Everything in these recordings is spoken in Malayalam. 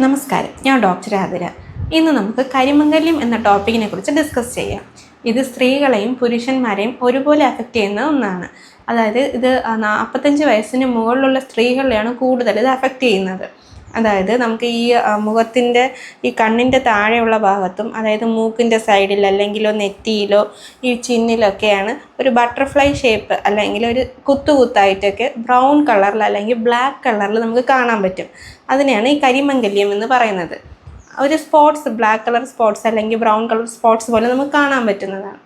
നമസ്കാരം. ഞാൻ ഡോക്ടർ ആതിര. ഇന്ന് നമുക്ക് കരിമംഗല്യം എന്ന ടോപ്പിക്കിനെ കുറിച്ച് ഡിസ്കസ് ചെയ്യാം. ഇത് സ്ത്രീകളെയും പുരുഷന്മാരെയും ഒരുപോലെ അഫക്റ്റ് ചെയ്യുന്ന ഒന്നാണ്. അതായത് ഇത് നാൽപ്പത്തഞ്ച് വയസ്സിന് മുകളിലുള്ള സ്ത്രീകളെയാണ് കൂടുതൽ ഇത് അഫക്റ്റ് ചെയ്യുന്നത്. അതായത് നമുക്ക് ഈ മുഖത്തിന്റെ ഈ കണ്ണിന്റെ താഴെയുള്ള ഭാഗത്തും അതായത് മൂക്കിന്റെ സൈഡിൽ അല്ലെങ്കിലോ നെറ്റിയിലോ ഈ ചിന്നിലൊക്കെയാണ് ഒരു ബട്ടർഫ്ലൈ ഷേപ്പ് അല്ലെങ്കിൽ ഒരു കുത്തു കുത്തായിട്ടൊക്കെ ബ്രൗൺ കളറിൽ അല്ലെങ്കിൽ ബ്ലാക്ക് കളറിൽ നമുക്ക് കാണാൻ പറ്റും. അതിനെയാണ് ഈ കരിമംഗല്യം എന്ന് പറയുന്നത്. ഒരു സ്പോട്ട്സ് ബ്ലാക്ക് കളർ സ്പോട്ട്സ് അല്ലെങ്കിൽ ബ്രൗൺ കളർ സ്പോട്ട്സ് പോലെ നമുക്ക് കാണാൻ പറ്റുന്നതാണ്.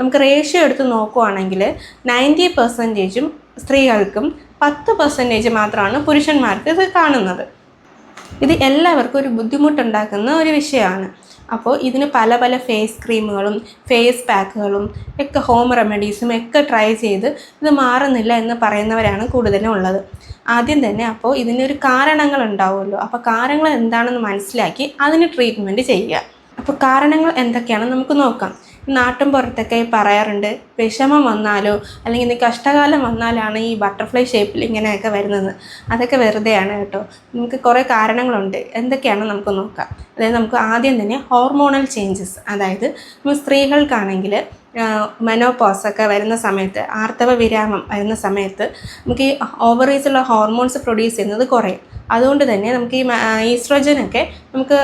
നമുക്ക് റേഷ്യോ എടുത്ത് നോക്കുവാണെങ്കിൽ നയന്റി പെർസെന്റേജും സ്ത്രീകൾക്കും പത്ത് പെർസെന്റേജ് മാത്രമാണ് പുരുഷന്മാർക്ക് ഇത് കാണുന്നത്. ഇത് എല്ലാവർക്കും ഒരു ബുദ്ധിമുട്ടുണ്ടാക്കുന്ന ഒരു വിഷയമാണ്. അപ്പോൾ ഇതിന് പല പല ഫേസ് ക്രീമുകളും ഫേസ് പാക്കുകളും ഒക്കെ ഹോം റെമഡീസും ഒക്കെ ട്രൈ ചെയ്ത് ഇത് മാറുന്നില്ല എന്ന് പറയുന്നവരാണ് കൂടുതലും ഉള്ളത്. ആദ്യം തന്നെ അപ്പോൾ ഇതിനൊരു കാരണങ്ങൾ ഉണ്ടാവുമല്ലോ. അപ്പോൾ കാരണങ്ങൾ എന്താണെന്ന് മനസ്സിലാക്കി അതിന് ട്രീറ്റ്മെന്റ് ചെയ്യുക. അപ്പോൾ കാരണങ്ങൾ എന്തൊക്കെയാണ്? നമുക്ക് നോക്കാം. നാട്ടും പുറത്തൊക്കെ പറയാറുണ്ട് വിഷമം വന്നാലോ അല്ലെങ്കിൽ കഷ്ടകാലം വന്നാലാണ് ഈ ബട്ടർഫ്ലൈ ഷേപ്പിൽ ഇങ്ങനെയൊക്കെ വരുന്നത്. അതൊക്കെ വെറുതെയാണ് കേട്ടോ. നമുക്ക് കുറേ കാരണങ്ങളുണ്ട്. എന്തൊക്കെയാണെന്ന് നമുക്ക് നോക്കാം. അതായത് നമുക്ക് ആദ്യം തന്നെ ഹോർമോണൽ ചേഞ്ചസ് അതായത് സ്ത്രീകൾക്കാണെങ്കിൽ മെനോപോസ് ഒക്കെ വരുന്ന സമയത്ത് ആർത്തവ വിരാമം വരുന്ന സമയത്ത് നമുക്ക് ഈ ഓവറീസുള്ള ഹോർമോൺസ് പ്രൊഡ്യൂസ് ചെയ്യുന്നത് കുറയും. അതുകൊണ്ട് തന്നെ നമുക്ക് ഈ ഈസ്ട്രോജനൊക്കെ നമുക്ക്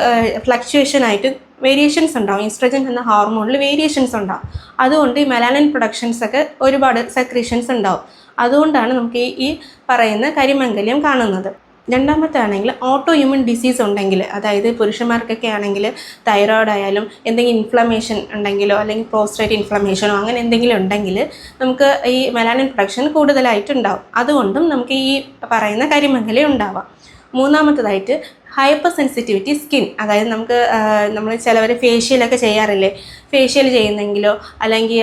ഫ്ലക്ച്വേഷൻ ആയിട്ട് വേരിയേഷൻസ് ഉണ്ടാവും. ഈസ്ട്രജൻ എന്ന ഹോർമോണിൽ വേരിയേഷൻസ് ഉണ്ടാവും. അതുകൊണ്ട് ഈ മെലാനിൻ പ്രൊഡക്ഷൻസ് ഒക്കെ ഒരുപാട് സെക്രീഷൻസ് ഉണ്ടാവും. അതുകൊണ്ടാണ് നമുക്ക് ഈ പറയുന്ന കരിമംഗല്യം കാണുന്നത്. രണ്ടാമത്തെ ആണെങ്കിൽ ഓട്ടോ ഇമ്യൂൺ ഡിസീസ് ഉണ്ടെങ്കിൽ അതായത് പുരുഷന്മാർക്കൊക്കെ ആണെങ്കിൽ തൈറോയ്ഡ് ആയാലും എന്തെങ്കിലും ഇൻഫ്ലമേഷൻ ഉണ്ടെങ്കിലോ അല്ലെങ്കിൽ പ്രോസ്റ്റേറ്റ് ഇൻഫ്ലമേഷനോ അങ്ങനെ എന്തെങ്കിലും ഉണ്ടെങ്കിൽ നമുക്ക് ഈ മെലാനിൻ പ്രൊഡക്ഷൻ കൂടുതലായിട്ടുണ്ടാവും. അതുകൊണ്ടും നമുക്ക് ഈ പറയുന്ന കരിമംഗലം ഉണ്ടാവാം. മൂന്നാമത്തതായിട്ട് ഹൈപ്പർ സെൻസിറ്റിവിറ്റി സ്കിൻ അതായത് നമുക്ക് നമ്മൾ ചിലവർ ഫേഷ്യലൊക്കെ ചെയ്യാറില്ലേ? ഫേഷ്യൽ ചെയ്യുന്നെങ്കിലോ അല്ലെങ്കിൽ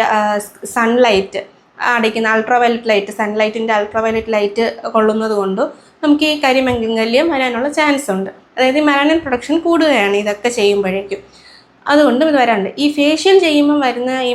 സൺലൈറ്റ് അടിക്കുന്ന അൾട്രാവയലറ്റ് ലൈറ്റ് സൺലൈറ്റിന്റെ അൾട്രാവയലറ്റ് ലൈറ്റ് കൊള്ളുന്നത് കൊണ്ടും നമുക്ക് ഈ കരിമംഗല്യം വരാനുള്ള ചാൻസ് ഉണ്ട്. അതായത് മെലാനിൻ പ്രൊഡക്ഷൻ കൂടുകയാണ് ഇതൊക്കെ ചെയ്യുമ്പോഴേക്കും. അതുകൊണ്ട് ഇത് വരാറുണ്ട്. ഈ ഫേഷ്യൽ ചെയ്യുമ്പോൾ വരുന്ന ഈ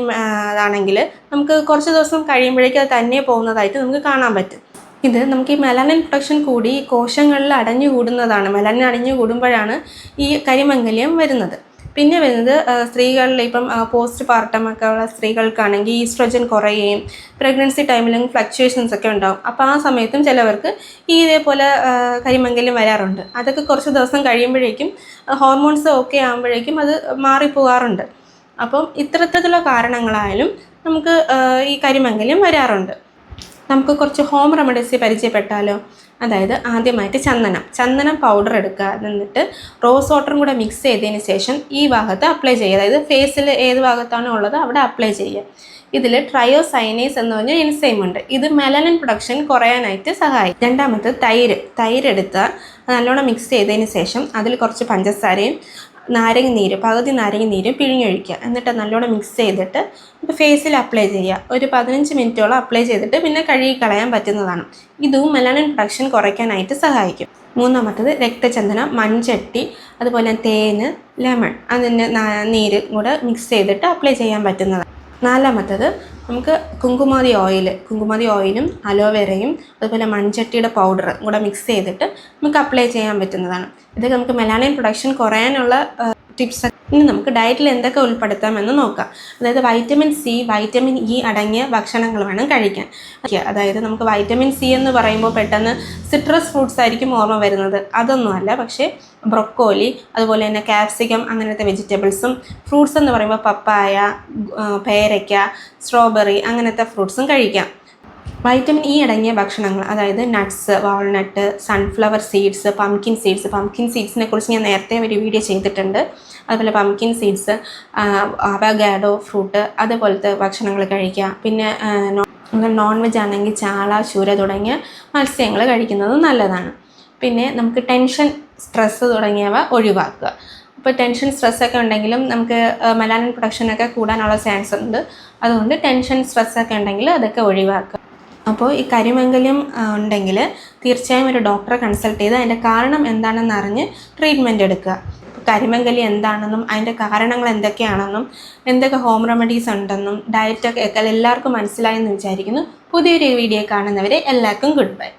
അതാണെങ്കിൽ നമുക്ക് കുറച്ച് ദിവസം കഴിയുമ്പോഴേക്കും അത് തന്നെ പോകുന്നതായിട്ട് നമുക്ക് കാണാൻ പറ്റും. ഇത് നമുക്ക് ഈ മെലാനിൻ പ്രൊഡക്ഷൻ കൂടി കോശങ്ങളിൽ അടഞ്ഞു കൂടുന്നതാണ് മെലാനിൻ അടഞ്ഞു കൂടുമ്പോഴാണ് ഈ കരിമംഗല്യം വരുന്നത്. പിന്നെ വരുന്നത് സ്ത്രീകളിൽ ഇപ്പം പോസ്റ്റ് പാർട്ടം ഒക്കെ ഉള്ള സ്ത്രീകൾക്കാണെങ്കിൽ ഈസ്ട്രോജൻ കുറയുകയും പ്രഗ്നൻസി ടൈമിലും ഫ്ലക്ച്വേഷൻസ് ഒക്കെ ഉണ്ടാകും അപ്പോൾ ആ സമയത്തും ചിലവർക്ക് ഈ ഇതേപോലെ കരിമംഗല്യം വരാറുണ്ട്. അതൊക്കെ കുറച്ച് ദിവസം കഴിയുമ്പോഴേക്കും ഹോർമോൺസ് ഓക്കെ ആകുമ്പോഴേക്കും അത് മാറിപ്പോകാറുണ്ട്. അപ്പം ഇത്തരത്തിലുള്ള കാരണങ്ങളായാലും നമുക്ക് ഈ കരിമംഗല്യം വരാറുണ്ട്. നമുക്ക് കുറച്ച് ഹോം റെമഡീസ് പരിചയപ്പെട്ടാലോ? അതായത് ആദ്യമായിട്ട് ചന്ദനം. ചന്ദനം പൗഡർ എടുക്കുക. എന്നിട്ട് റോസ് വാട്ടറും കൂടെ മിക്സ് ചെയ്തതിന് ശേഷം ഈ ഭാഗത്ത് അപ്ലൈ ചെയ്യുക. അതായത് ഫേസിൽ ഏത് ഭാഗത്താണോ ഉള്ളത് അവിടെ അപ്ലൈ ചെയ്യുക. ഇതിൽ ട്രയോസൈനേസ് എന്ന് പറഞ്ഞ എൻസൈം ഉണ്ട്. ഇത് മെലനിൻ പ്രൊഡക്ഷൻ കുറയാനായിട്ട് സഹായിക്കും. രണ്ടാമത് തൈര്. തൈര് എടുത്ത് നല്ലോണം മിക്സ് ചെയ്തതിന് ശേഷം അതിൽ കുറച്ച് പഞ്ചസാരയും നാരങ്ങ നീര് പകുതി നാരങ്ങ നീര് പിഴിഞ്ഞൊഴിക്കുക. എന്നിട്ട് നല്ലോണം മിക്സ് ചെയ്തിട്ട് ഇപ്പോൾ ഫേസിൽ അപ്ലൈ ചെയ്യുക. ഒരു പതിനഞ്ച് മിനിറ്റോളം അപ്ലൈ ചെയ്തിട്ട് പിന്നെ കഴുകി കളയാൻ പറ്റുന്നതാണ്. ഇതും മെലാനിൻ പ്രൊഡക്ഷൻ കുറയ്ക്കാനായിട്ട് സഹായിക്കും. മൂന്നാമത്തത് രക്തചന്ദനം മൺചട്ടി അതുപോലെ തേന് ലെമൺ അതിന്റെ നീര് കൂടെ മിക്സ് ചെയ്തിട്ട് അപ്ലൈ ചെയ്യാൻ പറ്റുന്നതാണ്. നാലാമത്തത് നമുക്ക് കുങ്കുമാതി ഓയിൽ കുങ്കുമാതി ഓയിലും അലോവേരയും അതുപോലെ മൺചട്ടിയുടെ പൗഡർ കൂടെ മിക്സ് ചെയ്തിട്ട് നമുക്ക് അപ്ലൈ ചെയ്യാൻ പറ്റുന്നതാണ്. ഇത് നമുക്ക് മെലാനിൻ പ്രൊഡക്ഷൻ കുറയാനുള്ള ടിപ്സ് ഇനി നമുക്ക് ഡയറ്റിൽ എന്തൊക്കെ ഉൾപ്പെടുത്താമെന്ന് നോക്കാം. അതായത് വൈറ്റമിൻ സി വൈറ്റമിൻ ഇ അടങ്ങിയ ഭക്ഷണങ്ങൾ വേണം കഴിക്കാൻ. അതായത് നമുക്ക് വൈറ്റമിൻ സി എന്ന് പറയുമ്പോൾ പെട്ടെന്ന് സിട്രസ് ഫ്രൂട്ട്സ് ആയിരിക്കും ഓർമ്മ വരുന്നത്. അതൊന്നുമല്ല പക്ഷേ ബ്രൊക്കോലി അതുപോലെ തന്നെ കാപ്സിക്കം അങ്ങനത്തെ വെജിറ്റബിൾസും ഫ്രൂട്ട്സ് എന്ന് പറയുമ്പോൾ പപ്പായ പേരയ്ക്ക സ്ട്രോബെറി അങ്ങനത്തെ ഫ്രൂട്ട്സും കഴിക്കാം. വൈറ്റമിൻ ഇ അടങ്ങിയ ഭക്ഷണങ്ങൾ അതായത് nuts walnut sunflower seeds pumpkin seeds pumpkin സീഡ്സിനെ കുറിച്ച് ഞാൻ നേരത്തെ ഒരു വീഡിയോ ചെയ്തിട്ടുണ്ട്. അതുപോലെ പംകിൻ സീഡ്സ് അവഗാഡോ ഫ്രൂട്ട് അതുപോലത്തെ ഭക്ഷണങ്ങൾ കഴിക്കുക. പിന്നെ നോൺ വെജ് ആണെങ്കിൽ ചാള ചൂര തുടങ്ങിയ മത്സ്യങ്ങൾ കഴിക്കുന്നത് നല്ലതാണ്. പിന്നെ നമുക്ക് ടെൻഷൻ സ്ട്രെസ്സ് തുടങ്ങിയവ ഒഴിവാക്കുക. ഇപ്പോൾ ടെൻഷൻ സ്ട്രെസ്സൊക്കെ ഉണ്ടെങ്കിലും നമുക്ക് മലാനൻ പ്രൊഡക്ഷനൊക്കെ കൂടാനുള്ള ചാൻസ് ഉണ്ട്. അതുകൊണ്ട് ടെൻഷൻ സ്ട്രെസ്സൊക്കെ ഉണ്ടെങ്കിൽ അതൊക്കെ ഒഴിവാക്കുക. അപ്പോൾ ഈ കരിമംഗല്യം ഉണ്ടെങ്കിൽ തീർച്ചയായും ഒരു ഡോക്ടറെ കൺസൾട്ട് ചെയ്ത് അതിന്റെ കാരണം എന്താണെന്ന് അറിഞ്ഞ് ട്രീറ്റ്മെന്റ് എടുക്കുക. കരിമംഗലി എന്താണെന്നും അതിന്റെ കാരണങ്ങൾ എന്തൊക്കെയാണെന്നും എന്തൊക്കെ ഹോം റെമഡീസ് ഉണ്ടെന്നും ഡയറ്റൊക്കെ എല്ലാവർക്കും മനസ്സിലായെന്ന് വിചാരിക്കുന്നു. പുതിയൊരു വീഡിയോ കാണുന്നവരെ എല്ലാവർക്കും ഗുഡ് ബൈ